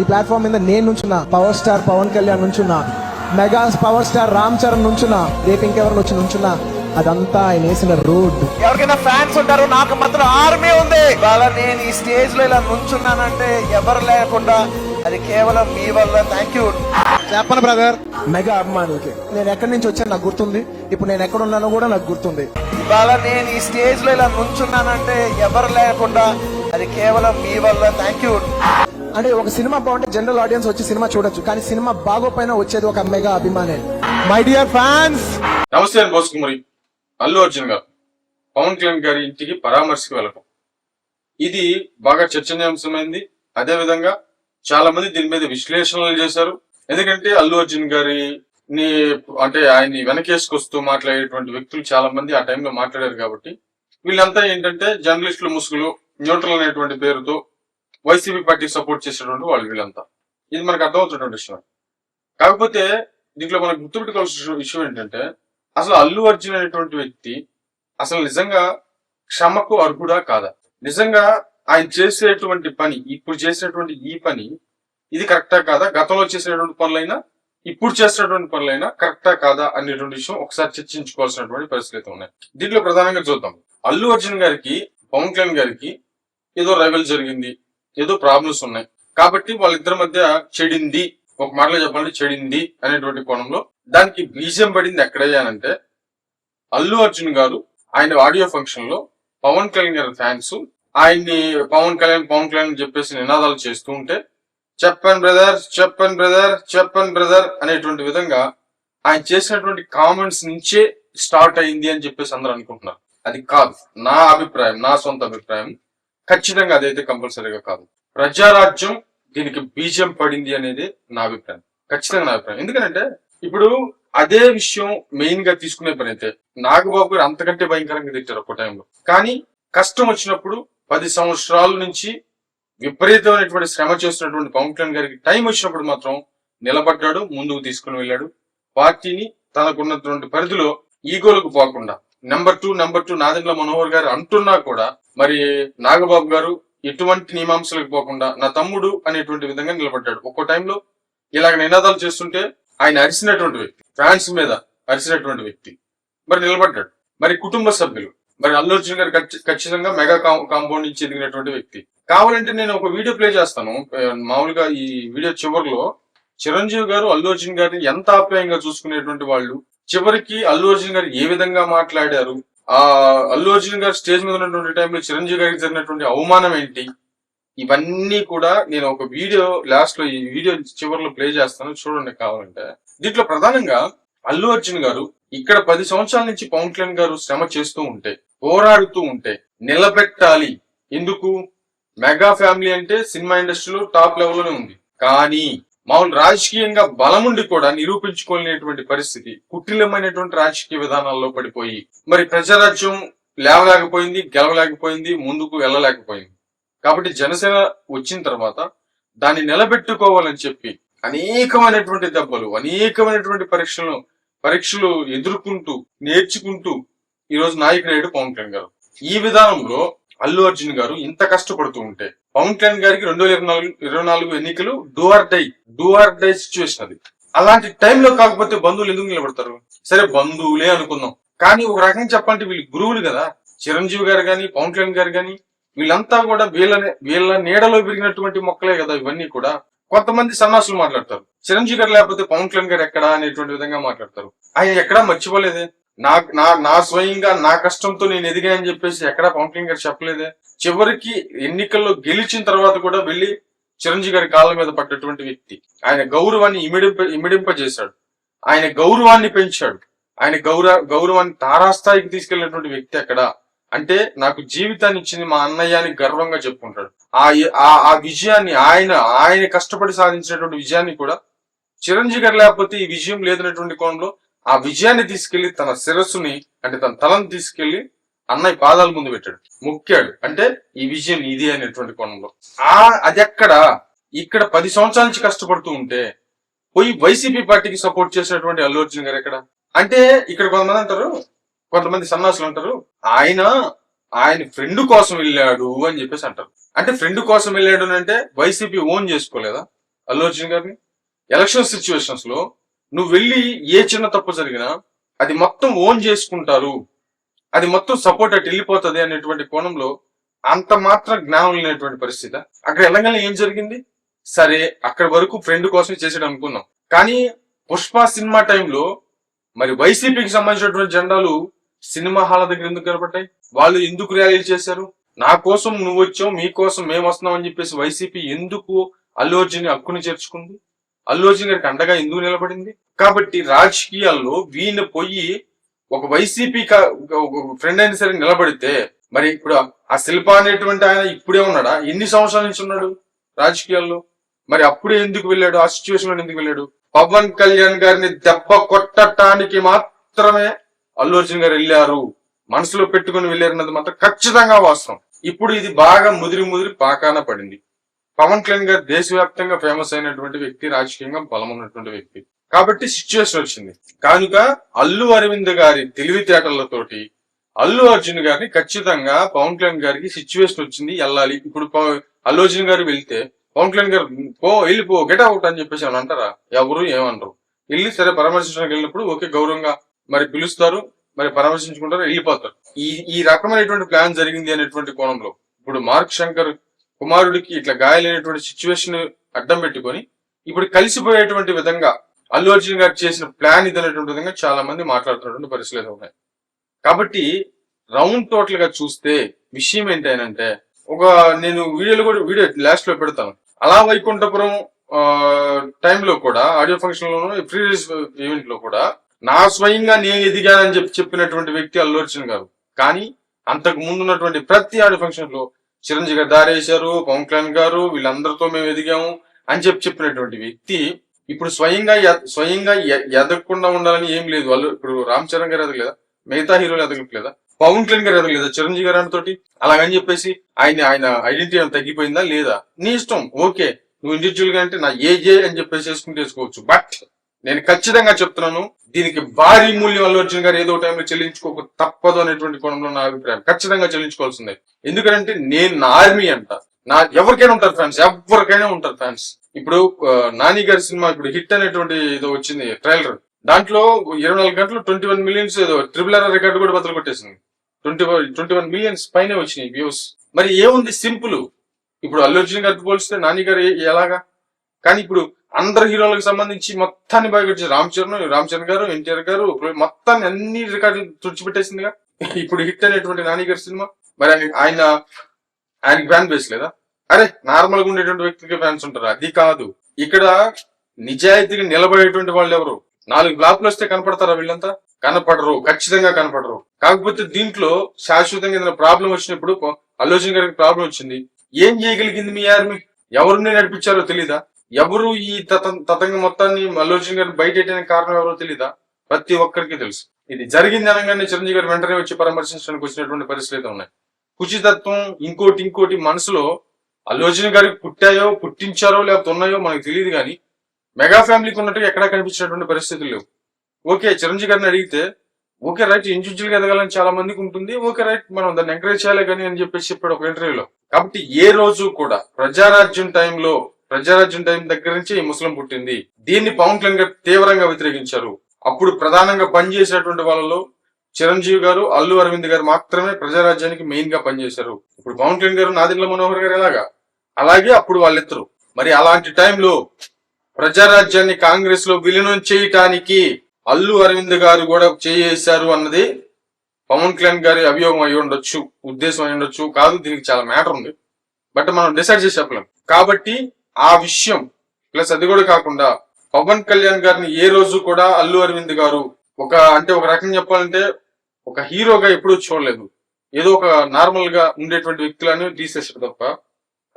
ఈ ప్లాట్ఫామ్ మీద నేను నుంచున్నా power star Pawan Kalyan నుంచున్నా mega power star Ram Charan నుంచున్నా రేపు ఇంకెవరు వచ్చి నుంచున్నా అదంతా ఆయన వేసిన రోడ్ ఎవరికైనా ఫ్యాన్స్ ఉంటారు నాకు మాత్రం ఆర్మీ ఉంది. ఇవాళ నేను ఈ స్టేజ్లో ఇలా నుంచున్నానంటే ఎవరు లేకుండా అది కేవలం మీ వల్ల. థ్యాంక్ యూ చెప్పను బ్రదర్ మెగా అభిమానులకి. నేను ఎక్కడి నుంచి వచ్చాను నాకు గుర్తుంది. ఇప్పుడు నేను ఎక్కడ ఉన్నానో కూడా నాకు గుర్తుంది. ఇవాళ నేను ఈ స్టేజ్లో ఇలా నుంచున్నానంటే ఎవరు లేకుండా అది కేవలం మీ వల్ల. థ్యాంక్ యూ అంటే ఒక సినిమా బాగుంటే జనరల్ ఆడియన్స్ వచ్చి సినిమా చూడొచ్చు. కానీ సినిమా బాగోపోయినా వచ్చేది ఒక మెగా అభిమానే. మై డియర్ ఫ్యాన్స్ నమస్తే బోస్ కుమారి. అల్లు అర్జున్ గారు. పవన్ కళ్యాణ్ గారి ఇంటికి పరామర్శకు వెళ్ళటం. ఇది బాగా చర్చనీయాంశమైంది. అదే విధంగా చాలా మంది దీని మీద విశ్లేషణలు చేశారు. ఎందుకంటే అల్లు అర్జున్ గారి ని అంటే ఆయన్ని వెనకేసుకొస్తూ మాట్లాడేటువంటి వ్యక్తులు చాలా మంది ఆ టైంలో మాట్లాడారు కాబట్టి. వీళ్ళంతా ఏంటంటే జర్నలిస్టులు ముసుగులు న్యూట్రల్ అనేటువంటి పేరుతో వైసీపీ పార్టీ సపోర్ట్ చేసేటువంటి వాళ్ళు వీళ్ళంతా. ఇది మనకు అర్థమవుతున్నటువంటి విషయం. కాకపోతే దీంట్లో మనకు గుర్తుపెట్టుకోవాల్సిన విషయం ఏంటంటే అసలు అల్లు అర్జున్ అనేటువంటి వ్యక్తి అసలు నిజంగా క్షమకు అర్హుడా కాదా? నిజంగా ఆయన చేసేటువంటి పని ఇప్పుడు చేసినటువంటి ఈ పని ఇది కరెక్టా కాదా? గతంలో చేసినటువంటి పనులైనా ఇప్పుడు చేసినటువంటి పనులైనా కరెక్టా కాదా అనేటువంటి విషయం ఒకసారి చర్చించుకోవాల్సినటువంటి పరిస్థితులు ఉన్నాయి. దీంట్లో ప్రధానంగా చూద్దాం. అల్లు అర్జున్ గారికి పవన్ కళ్యాణ్ గారికి ఏదో రైవల్ జరిగింది. ఏదో ప్రాబ్లమ్స్ ఉన్నాయి. కాబట్టి వాళ్ళిద్దరి మధ్య చెడింది ఒక మాటలో చెప్పాలంటే చెడింది అనేటువంటి కోణంలో దానికి బీజం పడింది ఎక్కడయ్యానంటే అల్లు అర్జున్ గారు ఆయన ఆడియో ఫంక్షన్లో పవన్ కళ్యాణ్ గారి ఫ్యాన్స్ ఆయన్ని పవన్ కళ్యాణ్ పవన్ కళ్యాణ్ అని చెప్పేసి నినాదాలు చేస్తూ ఉంటే చెప్పన్ బ్రదర్ చెప్పన్ బ్రదర్ చెప్పన్ బ్రదర్ అనేటువంటి విధంగా ఆయన చేసినటువంటి కామెంట్స్ నుంచే స్టార్ట్ అయింది అని చెప్పేసి అందరూ అనుకుంటున్నారు. అది కాదు నా అభిప్రాయం నా సొంత అభిప్రాయం. ఖచ్చితంగా అదైతే కంపల్సరీగా కాదు. ప్రజారాజ్యం దీనికి బీజం పడింది అనేది నా అభిప్రాయం. ఖచ్చితంగా నా అభిప్రాయం. ఎందుకంటే ఇప్పుడు అదే విషయం మెయిన్గా తీసుకునే పని అయితే నాగబాబు గారు అంతకంటే భయంకరంగా తిట్టారు ఒక టైంలో కానీ కష్టం వచ్చినప్పుడు పది సంవత్సరాల నుంచి విపరీతమైనటువంటి శ్రమ చేస్తున్నటువంటి పవన్ కళ్యాణ్ గారికి టైం వచ్చినప్పుడు మాత్రం నిలబడ్డాడు ముందుకు తీసుకుని వెళ్ళాడు. పార్టీని తనకున్నటువంటి పరిధిలో ఈగోలకు పోకుండా number two number two Nadendla Manohar garu అంటున్నా కూడా మరి నాగబాబు గారు ఎటువంటి నియమాంశాలకు పోకుండా నా తమ్ముడు అనేటువంటి విధంగా నిలబడ్డాడు. ఒక్కో టైంలో ఇలాగ నినాదాలు చేస్తుంటే ఆయన అరిసినటువంటి వ్యక్తి ఫ్యాన్స్ మీద అరిసినటువంటి వ్యక్తి. మరి నిలబడ్డాడు. మరి కుటుంబ సభ్యులు మరి అల్లు అర్జున్ గారు ఖచ్చితంగా మెగా కాంపౌండ్ నుంచి ఎదిగినటువంటి వ్యక్తి. కావాలంటే నేను ఒక వీడియో ప్లే చేస్తాను. మామూలుగా ఈ వీడియో చివరిలో చిరంజీవి గారు అల్లు అర్జున్ గారిని ఎంత ఆప్యాయంగా చూసుకునేటువంటి వాళ్ళు చివరికి అల్లు అర్జున్ గారు ఏ విధంగా మాట్లాడారు ఆ అల్లు అర్జున్ గారు స్టేజ్ మీద ఉన్నటువంటి టైంలో చిరంజీవి గారికి జరిగినటువంటి అవమానం ఏంటి? ఇవన్నీ కూడా నేను ఒక వీడియో లాస్ట్లో ఈ వీడియో చివరిలో ప్లే చేస్తాను. చూడండి కావాలంటే. దీంట్లో ప్రధానంగా అల్లు అర్జున్ గారు ఇక్కడ పది సంవత్సరాల నుంచి పవన్ కళ్యాణ్ గారు శ్రమ చేస్తూ ఉంటే పోరాడుతూ ఉంటే నిలబెట్టాలి. ఎందుకు? మెగా ఫ్యామిలీ అంటే సినిమా ఇండస్ట్రీలో టాప్ లెవెల్లోనే ఉంది. కానీ మామూలు రాజకీయంగా బలముండి కూడా నిరూపించుకోలేనటువంటి పరిస్థితి కుటిలమైనటువంటి రాజకీయ విధానాల్లో పడిపోయి మరి ప్రజారాజ్యం లేవలేకపోయింది గెలవలేకపోయింది ముందుకు వెళ్ళలేకపోయింది. కాబట్టి జనసేన వచ్చిన తర్వాత దాన్ని నిలబెట్టుకోవాలని చెప్పి అనేకమైనటువంటి దెబ్బలు అనేకమైనటువంటి పరీక్షలు పరీక్షలు ఎదుర్కొంటూ నేర్చుకుంటూ ఈ రోజు నాయకుడు పవన్ కళ్యాణ్ గారు. ఈ విధానంలో అల్లు అర్జున్ గారు ఇంత కష్టపడుతూ ఉంటే పవన్ కళ్యాణ్ గారికి రెండు వేల ఇరవై నాలుగు ఇరవై నాలుగు ఎన్నికలు do or die do or die situation అది. అలాంటి టైంలో కాకపోతే బంధువులు ఎందుకు నిలబడతారు? సరే బంధువులే అనుకుందాం. కానీ ఒక రకంగా చెప్పాలంటే వీళ్ళు గురువులు కదా. చిరంజీవి గారు గాని పవన్ కళ్యాణ్ గారు గాని వీళ్ళంతా కూడా వీళ్ళ వీళ్ళ నీడలో పెరిగినటువంటి మొక్కలే కదా ఇవన్నీ కూడా. కొంతమంది సన్నాసులు మాట్లాడతారు. చిరంజీవి గారు లేకపోతే పవన్ కళ్యాణ్ గారు ఎక్కడా అనేటువంటి విధంగా మాట్లాడతారు. ఆయన ఎక్కడా మర్చిపోలేదే. నా నా నా స్వయంగా నా కష్టంతో నేను ఎదిగా అని చెప్పేసి ఎక్కడా పవన్ కళ్యాణ్ గారు చెప్పలేదే. చివరికి ఎన్నికల్లో గెలిచిన తర్వాత కూడా వెళ్ళి చిరంజీవి గారి కాళ్ళ మీద పడ్డటువంటి వ్యక్తి. ఆయన గౌరవాన్ని ఇమిడింప ఇమిడింపజేశాడు. ఆయన గౌరవాన్ని పెంచాడు. ఆయన గౌరవ గౌరవాన్ని తారాస్థాయికి తీసుకెళ్ళినటువంటి వ్యక్తి అక్కడ. అంటే నాకు జీవితాన్ని ఇచ్చింది మా అన్నయ్య అని గర్వంగా చెప్పుకుంటాడు. ఆ ఆ- ఆ విజయాన్ని ఆయన ఆయన కష్టపడి సాధించినటువంటి విజయాన్ని కూడా చిరంజీవి గారు లేకపోతే ఈ విజయం లేదనేటువంటి కోణంలో ఆ విజయాన్ని తీసుకెళ్ళి తన శిరస్సుని అంటే తన తలను తీసుకెళ్ళి అన్నయ్య పాదాల ముందు పెట్టాడు. మొక్కాడు. అంటే ఈ విజయం ఇది అనేటువంటి కోణంలో. ఆ అది ఎక్కడ ఇక్కడ పది సంవత్సరాల నుంచి కష్టపడుతూ ఉంటే పోయి వైసీపీ పార్టీకి సపోర్ట్ చేసినటువంటి అల్లు అర్జున్ గారు ఎక్కడ? అంటే ఇక్కడ కొంతమంది అంటారు కొంతమంది సన్నాసులు అంటారు ఆయన ఆయన ఫ్రెండ్ కోసం వెళ్ళాడు అని చెప్పేసి అంటారు. అంటే ఫ్రెండ్ కోసం వెళ్ళాడు అంటే వైసీపీ ఓన్ చేసుకోలేదా అల్లు అర్జున్ గారిని? ఎలక్షన్ సిచ్యువేషన్స్లో నువ్వు వెళ్ళి ఏ చిన్న తప్పు జరిగినా అది మొత్తం ఓన్ చేసుకుంటారు. అది మొత్తం సపోర్ట్ అటు వెళ్ళిపోతుంది అనేటువంటి కోణంలో అంత మాత్రం జ్ఞానం లేనటువంటి పరిస్థితి. అక్కడ వెళ్ళగానే ఏం జరిగింది? సరే అక్కడ వరకు ఫ్రెండ్ కోసం చేసాడు అనుకున్నాం. కానీ పుష్ప సినిమా టైంలో మరి వైసీపీకి సంబంధించినటువంటి జెండాలు సినిమా హాల్ దగ్గర ఎందుకు కనపడ్డాయి? వాళ్ళు ఎందుకు ర్యాలీలు చేశారు? నా కోసం నువ్వు వచ్చావు మీ కోసం మేము వస్తున్నాం అని చెప్పేసి వైసీపీ ఎందుకు అల్లు అర్జున్ హక్కుని చేర్చుకుంది? అల్లోజన్ గారికి అండగా ఎందుకు నిలబడింది? కాబట్టి రాజకీయాల్లో వీణ పోయి ఒక వైసీపీ ఫ్రెండ్ అయిన సరే నిలబడితే మరి ఇప్పుడు ఆ శిల్ప అనేటువంటి ఆయన ఇప్పుడే ఉన్నాడా? ఎన్ని సంవత్సరాల నుంచి ఉన్నాడు రాజకీయాల్లో? మరి అప్పుడే ఎందుకు వెళ్ళాడు? ఆ సిచ్యువేషన్లో ఎందుకు వెళ్ళాడు? పవన్ కళ్యాణ్ గారిని దెబ్బ కొట్టడానికి మాత్రమే అల్లు అర్జున్ గారు వెళ్ళారు. మనసులో పెట్టుకుని వెళ్ళారన్నది మాత్రం ఖచ్చితంగా వాస్తవం. ఇప్పుడు ఇది బాగా ముదిరి ముదిరి పాకాన పడింది. పవన్ కళ్యాణ్ గారు దేశవ్యాప్తంగా ఫేమస్ అయినటువంటి వ్యక్తి రాజకీయంగా బలం ఉన్నటువంటి వ్యక్తి. కాబట్టి సిచ్యువేషన్ వచ్చింది. కనుక అల్లు అరవింద్ గారి తెలివితేటలతోటి అల్లు అర్జున్ గారిని ఖచ్చితంగా పవన్ కళ్యాణ్ గారికి సిచ్యువేషన్ వచ్చింది వెళ్ళాలి. ఇప్పుడు అల్లు అర్జున్ గారు వెళ్తే పవన్ కళ్యాణ్ గారు పో వెళ్ళిపో గెట్ అవుట్ అని చెప్పేసి అని అంటారా? ఎవరు ఏమనరు. వెళ్ళి సరే పరామర్శించడానికి వెళ్ళినప్పుడు ఓకే గౌరవంగా మరి పిలుస్తారు మరి పరామర్శించుకుంటారు వెళ్ళిపోతారు. ఈ ఈ రకమైనటువంటి ప్లాన్ జరిగింది అనేటువంటి కోణంలో ఇప్పుడు మార్క్ శంకర్ కుమారుడికి ఇట్లా గాయాలైనటువంటి సిచ్యువేషన్ అడ్డం పెట్టుకొని ఇప్పుడు కలిసిపోయేటువంటి విధంగా అల్లు అర్జున్ గారు చేసిన ప్లాన్ ఇది విధంగా చాలా మంది మాట్లాడుతున్నటువంటి పరిస్థితులు ఉన్నాయి. కాబట్టి రౌండ్ టోటల్గా చూస్తే విషయం ఏంటంటే ఒక నేను వీడియోలో కూడా వీడియో లాస్ట్లో పెడతాను. అలా వైకుంఠపురం టైంలో కూడా ఆడియో ఫంక్షన్ లోను ఫ్రీ రిలీజ్ ఈవెంట్లో కూడా నా స్వయంగా నేను ఎదిగానని చెప్పి చెప్పినటువంటి వ్యక్తి అల్లు అర్జున్ గారు. కానీ అంతకు ముందు ఉన్నటువంటి ప్రతి ఆడియో ఫంక్షన్లో చిరంజీవి గారు దారేశారు పవన్ కళ్యాణ్ గారు వీళ్ళందరితో మేము ఎదిగాము అని చెప్పి చెప్పినటువంటి వ్యక్తి ఇప్పుడు స్వయంగా స్వయంగా ఎదగకుండా ఉండాలని ఏం లేదు. వాళ్ళు ఇప్పుడు రామ్ చరణ్ గారు ఎదగలేదా? మిగతా హీరోలు ఎదగట్లేదా? పవన్ కళ్యాణ్ గారు ఎదగలేదా చిరంజీవి గారు తోటి అలాగని చెప్పేసి ఆయన ఆయన ఐడెంటిటీ తగ్గిపోయిందా లేదా? నీ ఇష్టం. ఓకే. నువ్వు ఇండివిజువల్గా అంటే నా ఏజే అని చెప్పేసి చేసుకుంటే చేసుకోవచ్చు బట్ నేను ఖచ్చితంగా చెప్తున్నాను దీనికి భారీ మూల్యం అల్లు అర్జున్ గారు ఏదో టైంలో చెల్లించుకోక తప్పదు అనేటువంటి కోణంలో నా అభిప్రాయం. ఖచ్చితంగా చెల్లించుకోవాల్సిందే. ఎందుకంటే నేను నా ఆర్మీ అంట. నా ఎవరికైనా ఉంటారు ఫ్యాన్స్ ఎవరికైనా ఉంటారు ఫ్యాన్స్ ఇప్పుడు నాని గారి సినిమా ఇప్పుడు హిట్ అనేటువంటి ఏదో వచ్చింది ట్రైలర్ దాంట్లో ఇరవై నాలుగు గంటలు ట్వంటీ వన్ మిలియన్స్ ఏదో ట్రిపుల్ ఆర్ రికార్డు కూడా బదులు కొట్టేసింది. ట్వంటీ ట్వంటీ వన్ మిలియన్స్ పైన వచ్చినాయి వ్యూస్ మరి ఏముంది సింపుల్? ఇప్పుడు అల్లు అర్జున్ గారితో పోలిస్తే నాని గారు ఎలాగా? కానీ ఇప్పుడు అందరు హీరోలకు సంబంధించి మొత్తాన్ని బాగా రామ్ చరణ్ రామ్ చరణ్ గారు ఎన్టీఆర్ గారు మొత్తాన్ని అన్ని రికార్డులు తుడిచిపెట్టేసిందిగా. ఇప్పుడు హిట్ అనేటువంటి నాని గారి సినిమా. మరి ఆయన- ఆయన ఆయనకి ఫ్యాన్ బేస్ లేదా? అరే నార్మల్గా ఉండేటువంటి వ్యక్తికి ఫ్యాన్స్ ఉంటారు. అది కాదు. ఇక్కడ నిజాయితీగా నిలబడేటువంటి వాళ్ళు ఎవరు? నాలుగు బ్లాక్లు వస్తే కనపడతారా వీళ్ళంతా? కనపడరు. ఖచ్చితంగా కనపడరు. కాకపోతే దీంట్లో శాశ్వతంగా ఏదైనా ప్రాబ్లం వచ్చినప్పుడు ఆలోచన గారికి ప్రాబ్లం వచ్చింది. ఏం చేయగలిగింది మీ ఆర్మీ? ఎవరిని నడిపించారో తెలీదా? ఎవరు ఈ తతం తతంగం మొత్తాన్ని మల్లోచన్ గారు బయట పెట్టడానికి కారణం ఎవరో తెలీదా? ప్రతి ఒక్కరికి తెలుసు. ఇది జరిగింది అనగానే చిరంజీవి గారు వెంటనే వచ్చి పరామర్శించడానికి వచ్చినటువంటి పరిస్థితులు అయితే ఉన్నాయి. కుచితత్వం ఇంకోటి ఇంకోటి మనసులో అల్లు గారికి పుట్టాయో పుట్టించారో లేకపోతే ఉన్నాయో మనకు తెలియదు కానీ మెగా ఫ్యామిలీకి ఉన్నట్టు ఎక్కడా కనిపించినటువంటి పరిస్థితులు లేవు. ఓకే చిరంజీవి గారిని అడిగితే ఓకే రైట్ ఇండివిజువల్గా ఎదగాలని చాలా మందికి ఉంటుంది. ఓకే రైట్ మనం దాన్ని ఎంకరేజ్ చేయాలి కానీ అని చెప్పేసి చెప్పాడు ఒక ఇంటర్వ్యూలో. కాబట్టి ఏ రోజు కూడా ప్రజారాజ్యం టైంలో ప్రజారాజ్యం టైం దగ్గర నుంచి ఈ ముస్లిం పుట్టింది. దీన్ని పవన్ కళ్యాణ్ గారు తీవ్రంగా వ్యతిరేకించారు. అప్పుడు ప్రధానంగా పనిచేసినటువంటి వాళ్ళలో చిరంజీవి గారు అల్లు అరవింద్ గారు మాత్రమే ప్రజారాజ్యానికి మెయిన్గా పనిచేశారు. ఇప్పుడు పవన్ కళ్యాణ్ గారు నాదిల్ల మనోహర్ గారు ఎలాగా? అలాగే అప్పుడు వాళ్ళిద్దరు. మరి అలాంటి టైంలో ప్రజారాజ్యాన్ని కాంగ్రెస్లో విలీనం చేయటానికి అల్లు అరవింద్ గారు కూడా చేశారు అన్నది పవన్ కళ్యాణ్ గారి అభియోగం అయి ఉండొచ్చు ఉద్దేశం అయి ఉండొచ్చు కాదు దీనికి చాలా మ్యాటర్ ఉంది. బట్ మనం డిసైడ్ చేసి చెప్పలేం. కాబట్టి ఆ విషయం. ప్లస్ అది కూడా కాకుండా పవన్ కళ్యాణ్ గారిని ఏ రోజు కూడా అల్లు అరవింద్ గారు ఒక అంటే ఒక రకంగా చెప్పాలంటే ఒక హీరోగా ఎప్పుడూ చూడలేదు. ఏదో ఒక నార్మల్గా ఉండేటువంటి వ్యక్తులను తీసేసాడు తప్ప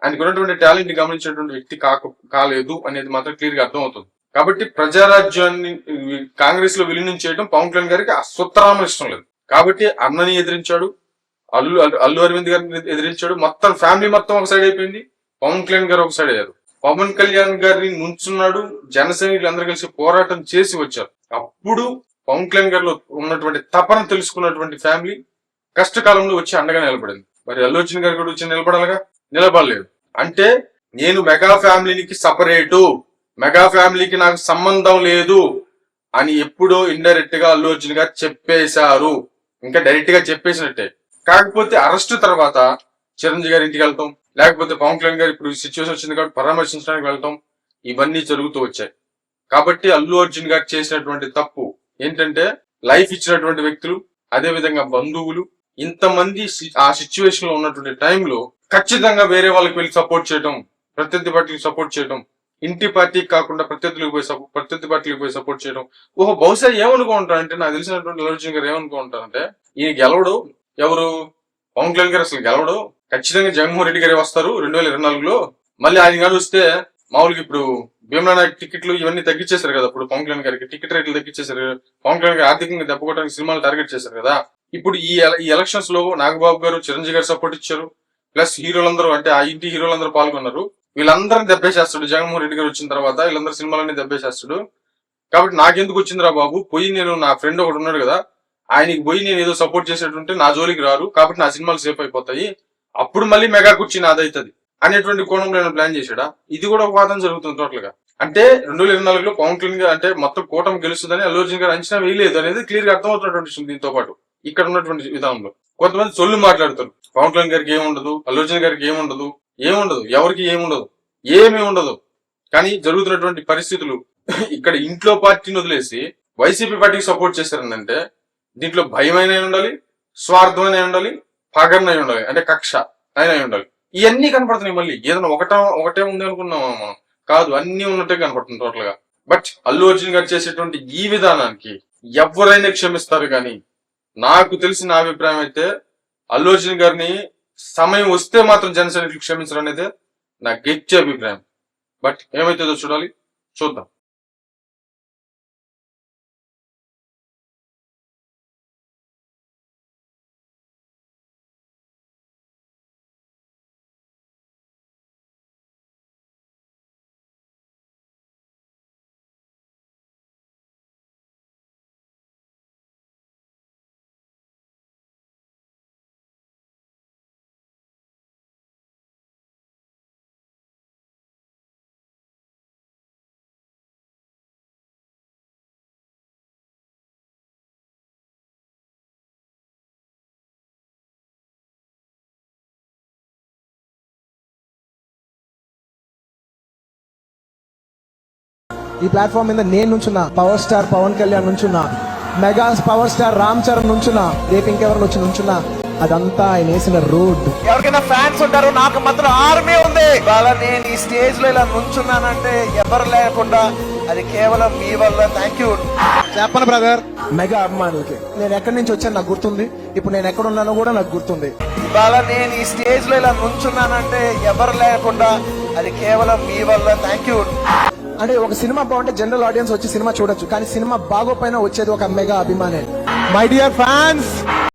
ఆయనకు ఉన్నటువంటి టాలెంట్ని గమనించినటువంటి వ్యక్తి కాక కాలేదు అనేది మాత్రం క్లియర్గా అర్థమవుతుంది. కాబట్టి ప్రజారాజ్యాన్ని కాంగ్రెస్లో విలీనం చేయడం పవన్ కళ్యాణ్ గారికి అస్వత్తరామ ఇష్టం లేదు. కాబట్టి అన్నని ఎదిరించాడు అల్లు అల్లు- అల్లు అరవింద్ గారిని ఎదిరించాడు మొత్తం ఫ్యామిలీ మొత్తం ఒక సైడ్ అయిపోయింది పవన్ కళ్యాణ్ గారు ఒక సైడ్ అయ్యారు. పవన్ కళ్యాణ్ గారిని నుంచున్నాడు జనసైనికులు అందరూ కలిసి పోరాటం చేసి వచ్చారు. అప్పుడు పవన్ కళ్యాణ్ గారిలో ఉన్నటువంటి తపన తెలుసుకున్నటువంటి ఫ్యామిలీ కష్టకాలంలో వచ్చి అండగా నిలబడింది. మరి అల్లు అర్జున్ గారు కూడా వచ్చి నిలబడాలిగా? నిలబడలేదు. అంటే నేను మెగా ఫ్యామిలీకి సపరేటు మెగా ఫ్యామిలీకి నాకు సంబంధం లేదు అని ఎప్పుడో ఇండైరెక్ట్గా అల్లు అర్జున్ గారు చెప్పేశారు. ఇంకా డైరెక్ట్గా చెప్పేసినట్టే. కాకపోతే అరెస్ట్ తర్వాత చిరంజీవి గారి ఇంటికి వెళ్తాం. లేకపోతే పవన్ కళ్యాణ్ గారు ఇప్పుడు సిచ్యువేషన్ వచ్చింది కాబట్టి పరామర్శించడానికి వెళ్ళటం ఇవన్నీ జరుగుతూ వచ్చాయి. కాబట్టి అల్లు అర్జున్ గారు చేసినటువంటి తప్పు ఏంటంటే లైఫ్ ఇచ్చినటువంటి వ్యక్తులు అదే విధంగా బంధువులు ఇంతమంది ఆ సిచ్యువేషన్లో ఉన్నటువంటి టైంలో ఖచ్చితంగా వేరే వాళ్ళకి వెళ్ళి సపోర్ట్ చేయడం ప్రత్యర్థి పార్టీకి సపోర్ట్ చేయడం ఇంటి పార్టీకి కాకుండా ప్రత్యర్థులకు పోయి సపోర్ట్ ప్రత్యర్థి పార్టీలకు పోయి సపోర్ట్ చేయడం ఓహో బహుశా ఏమనుకో ఉంటారంటే నాకు తెలిసినటువంటి అల్లు అర్జున్ గారు ఏమనుకో ఉంటారంటే ఈయన గెలవడు. ఎవరు? పవన్ కళ్యాణ్ గారు అసలు గెలవడు. ఖచ్చితంగా జగన్మోహన్ రెడ్డి గారే వస్తారు రెండు వేల ఇరవై నాలుగులో. మళ్ళీ ఆయన గారు వస్తే మామూలుగా ఇప్పుడు భీమలా నాయక్ టికెట్లు ఇవన్నీ తగ్గించేశారు కదా ఇప్పుడు పవన్ కళ్యాణ్ గారికి టికెట్ రేట్లు తగ్గించేశారు పవన్ కళ్యాణ్ గారు ఆర్థికంగా దెబ్బకొట్టడానికి సినిమాలు టార్గెట్ చేశారు కదా. ఇప్పుడు ఈ ఈ ఎలక్షన్స్లో నాగబాబు గారు చిరంజీవి గారు సపోర్ట్ ఇచ్చారు ప్లస్ హీరోలందరూ అంటే ఆ ఇంటి హీరోలందరూ పాల్గొన్నారు. వీళ్ళందరిని దెబ్బేసేస్తాడు జగన్మోహన్ రెడ్డి గారు వచ్చిన తర్వాత వీళ్ళందరూ సినిమాలన్నీ దెబ్బేసేస్తాడు. కాబట్టి నాకెందుకు వచ్చిందిరా బాబు? పోయి నేను నా ఫ్రెండ్ ఒకడు ఉన్నాడు కదా ఆయనకి పోయి నేను ఏదో సపోర్ట్ చేసేటుంటే నా జోలికి రారు కాబట్టి నా సినిమాలు సేఫ్ అయిపోతాయి. అప్పుడు మళ్ళీ మెగా కుర్చీ నాదైతుంది అనేటువంటి కోణంలో నేను ప్లాన్ చేశాడా? ఇది కూడా ఒక వాదన జరుగుతుంది టోటల్గా అంటే రెండు వేల ఇరవై నాలుగులో పవన్ కళ్యాణ్ గారు అంటే మొత్తం కూటమి గెలుస్తుందని అల్లు అర్జున్ గారు అంచనా వేయలేదు అనేది క్లియర్గా అర్థమవుతున్నటువంటి విషయం దీంతో పాటు ఇక్కడ ఉన్నటువంటి విధానంలో. కొంతమంది సొల్లు మాట్లాడతారు. పవన్ కళ్యాణ్ గారికి ఏముండదు అల్లు అర్జున్ గారికి ఏముండదు ఏముండదు ఎవరికి ఏముండదు ఏమీ ఉండదు. కానీ జరుగుతున్నటువంటి పరిస్థితులు ఇక్కడ ఇంట్లో పార్టీని వదిలేసి వైసీపీ పార్టీకి సపోర్ట్ చేశారంటే దీంట్లో భయమైన ఉండాలి స్వార్థమైన ఉండాలి పగన్నై ఉండాలి అంటే కక్ష అయినా ఉండాలి ఇవన్నీ కనపడుతున్నాయి మళ్ళీ. ఏదైనా ఒకట ఒకటే ఉంది అనుకున్నాం మనం? కాదు అన్ని ఉన్నట్టే కనపడుతుంది టోటల్గా బట్ అల్లు అర్జున్ గారు చేసేటువంటి ఈ విధానానికి ఎవరైనా క్షమిస్తారు కానీ నాకు తెలిసిన అభిప్రాయం అయితే అల్లు అర్జున్ గారిని సమయం వస్తే మాత్రం జనసైనికులు క్షమించడం అనేది నా గట్టి అభిప్రాయం. బట్ ఏమైతుందో చూడాలి. చూద్దాం. ఈ ప్లాట్ఫామ్ మీద నేను నుంచున్నా power star Pawan Kalyan నుంచున్నా mega power star Ram Charan నుంచున్నా రేపు ఇంకెవరిని వచ్చి నుంచున్నా అదంతా ఆయన వేసిన రోడ్ ఎవరికైనా ఫ్యాన్స్ ఉంటారు నాకు మాత్రం ఆర్మీ ఉంది. ఇవాళ నేను ఈ స్టేజ్లో ఇలా నుంచున్నానంటే ఎవరు లేకుండా అది కేవలం మీ వల్ల. థ్యాంక్ యూ చెప్పను బ్రదర్ మెగా అభిమానులకి. నేను ఎక్కడి నుంచి వచ్చాను నాకు గుర్తుంది. ఇప్పుడు నేను ఎక్కడ ఉన్నానో కూడా నాకు గుర్తుంది. ఇవాళ నేను ఈ స్టేజ్లో ఇలా నుంచున్నానంటే ఎవరు లేకుండా అది కేవలం మీ వల్ల. థ్యాంక్ యూ అంటే ఒక సినిమా బాగుంటే జనరల్ ఆడియన్స్ వచ్చి సినిమా చూడొచ్చు. కానీ సినిమా బాగోపైన వచ్చేది ఒక మెగా అభిమానే. My dear fans